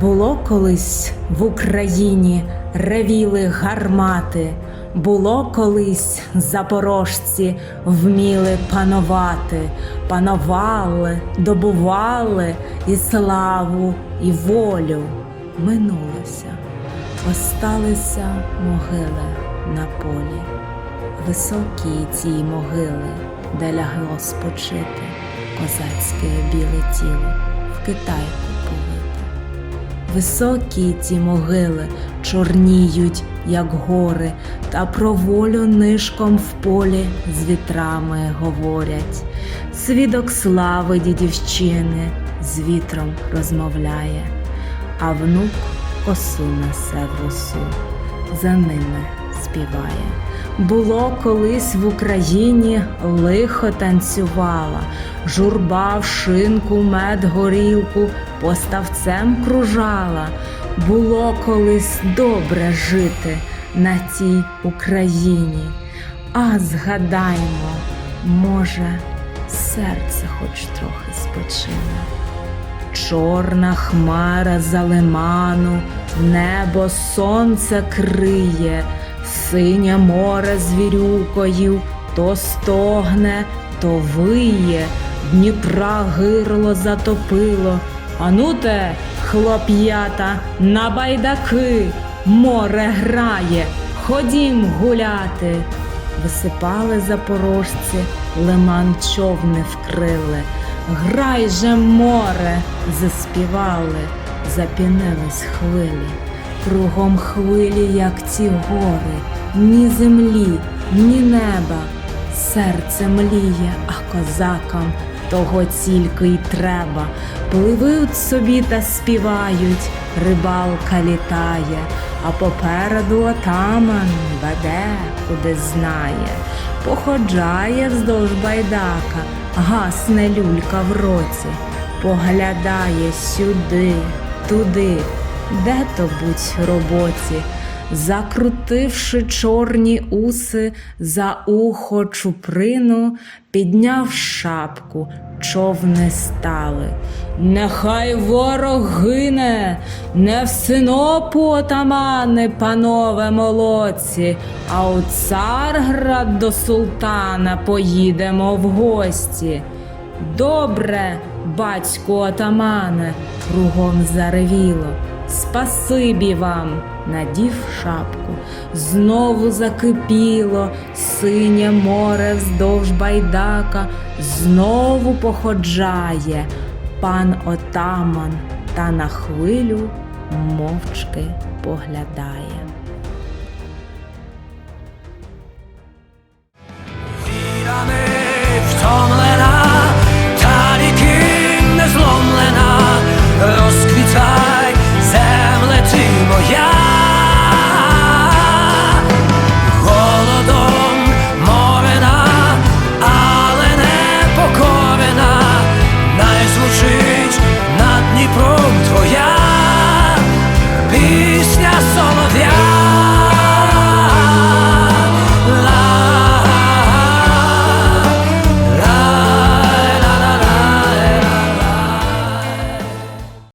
Було колись в Україні ревіли гармати, було колись запорожці вміли панувати, панували, добували і славу, і волю. Минулося, осталися могили на полі, високі ці могили, де лягло спочити козацьке біле тіло в Китайку. Високі ті могили чорніють, як гори, та про волю нишком в полі з вітрами говорять. Свідок слави дідівщини з вітром розмовляє, а внук косу несе в росу, за ними співає. Було колись в Україні лихо танцювала, журба в шинку, мед, горілку поставцем кружала. Було колись добре жити на тій Україні. А згадаймо, може, серце хоч трохи спочине. Чорна хмара за лиману, небо сонце криє, синє море звірюкою, то стогне, то виє, Дніпра гирло затопило. Ануте, хлоп'ята, на байдаки, море грає, ходім гуляти. Висипали запорожці, лиман човни вкрили. Грай же море, заспівали, запінились хвилі. Кругом хвилі, як ці гори, ні землі, ні неба. Серце мліє, а козакам того тільки й треба. Пливуть собі та співають, рибалка літає, а попереду отаман веде, куди знає, походжає вздовж байдака, гасне люлька в році, поглядає сюди, туди, де то будь роботі. Закрутивши чорні уси за ухо чуприну, підняв шапку, човни стали. Нехай ворог гине, не в синопу отамани, панове молодці, а у царград до султана поїдемо в гості. Добре, батьку отамане, кругом заревіло. Спасибі вам, надів шапку, знову закипіло синє море вздовж байдака, знову походжає пан отаман та на хвилю мовчки поглядає.